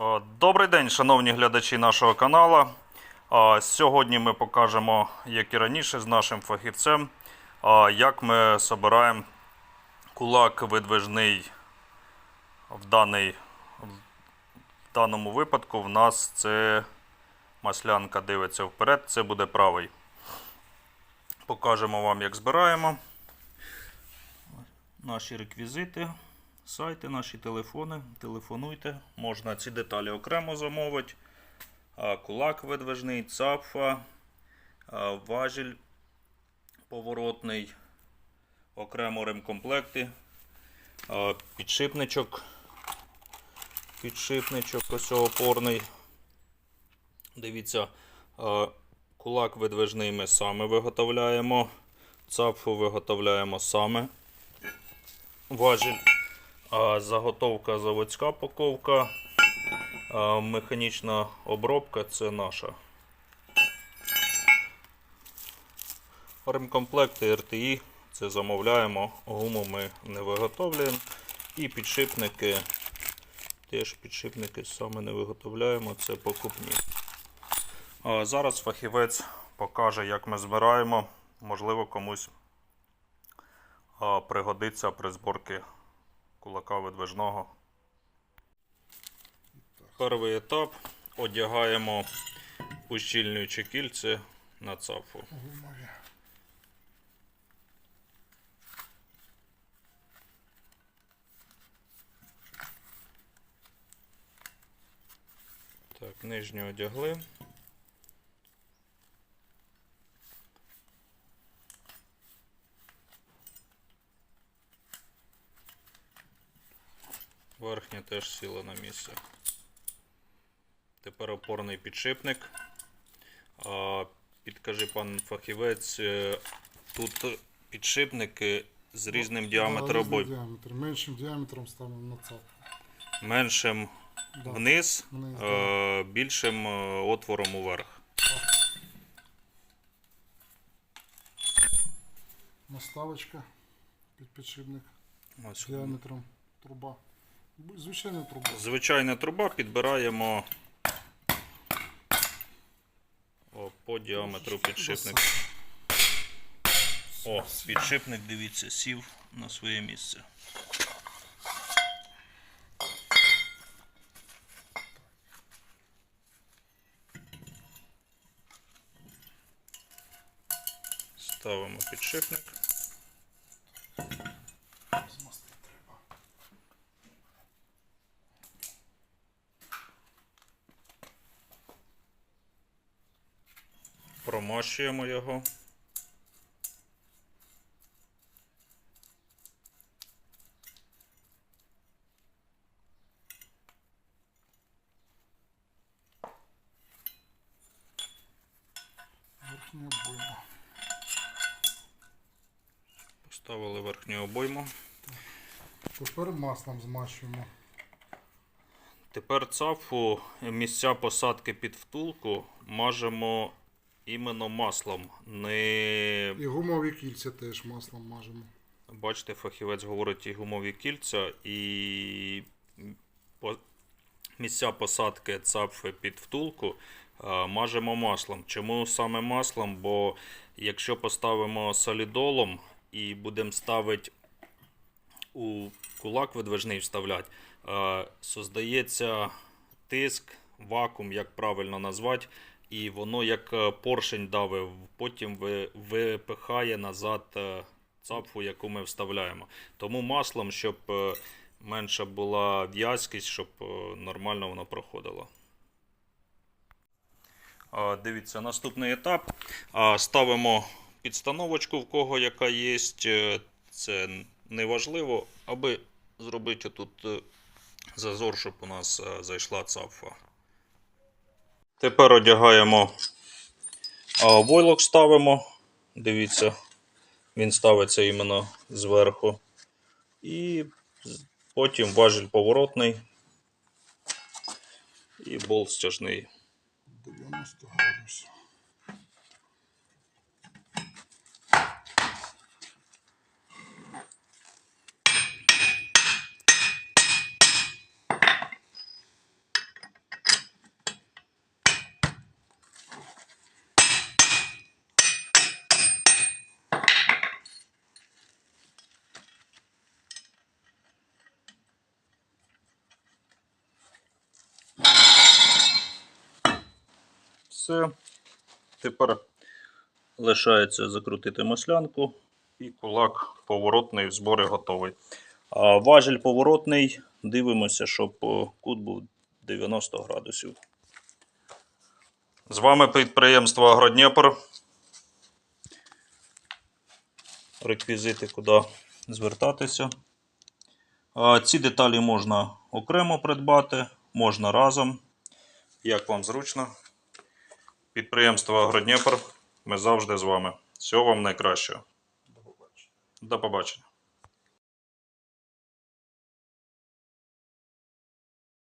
О, Добрий день, шановні глядачі нашого каналу. Сьогодні ми покажемо, як і раніше, з нашим фахівцем, як ми збираємо кулак видвижний в, даний, в даному випадку. В нас це маслянка дивиться вперед, це буде правий. Покажемо вам, як збираємо. Наші реквізити сайти, наші телефони. Телефонуйте. Можна ці деталі окремо замовити. Кулак видвижний, цапфа, важіль поворотний, окремо ремкомплекти, підшипничок. Підшипничок ось опорний. Дивіться, кулак видвижний ми саме виготовляємо. Цапфу виготовляємо саме. Важіль. Заготовка заводська паковка, механічна обробка це наша. Ремкомплекти RTI це замовляємо, гуму ми не виготовлюємо. І підшипники, теж підшипники саме не виготовляємо, це покупні. Зараз фахівець покаже, як ми збираємо. Можливо, комусь пригодиться при зборці кулака видвижного. Перший етап одягаємо ущільнююче кільце на цапфу. Так, нижню одягли. Верхня теж сіла на місце. Тепер опорний підшипник. А, підкажи пан фахівець, е, тут підшипники з різним діаметром різний діаметр. Меншим діаметром ставимо на цап. Меншим Да. вниз, Вниз, е, більшим е, отвором уверх. Наставочка під підшипник Ось. діаметром труба. Звичайна труба. Звичайна труба підбираємо о, по діаметру підшипника. О, підшипник, дивіться, сів на своє місце. Ставимо підшипник. Промащуємо його. Верхня обойма. Поставили верхню обойму. Тепер маслом змащуємо. Тепер цафу місця посадки під втулку мажемо іменно маслом. Не І гумові кільця теж маслом мажемо. бачите, фахівець говорить і гумові кільця, і місця посадки цапфи під втулку е, мажемо маслом. Чому саме маслом? Бо якщо поставимо солідолом і будемо ставити у кулак видвижний вставляти, е, создається тиск, вакуум, як правильно назвати, і воно як е, поршень давив, потім випихає назад е, цапфу, яку ми вставляємо. Тому маслом, щоб е, менша була в'язкість, щоб нормально воно проходило. Дивіться, наступний етап. Ставимо підстановочку, в кого яка є. Це не важливо, аби зробити тут зазор, щоб у нас зайшла цапфа. Тепер одягаємо войлок ставимо. Дивіться, він ставиться іменно зверху. І потім важіль поворотний і болт стяжний. 90 градусів. Все. Тепер лишається закрутити маслянку і кулак поворотний в збори готовий. А важіль поворотний. Дивимося, щоб кут був 90 градусів. З вами підприємство Агродніпр. Реквізити, куди звертатися. Ці деталі можна окремо придбати, можна разом. Як вам зручно. Підприємство Агродніпр. Ми завжди з вами. Всього вам найкращого. До побачення.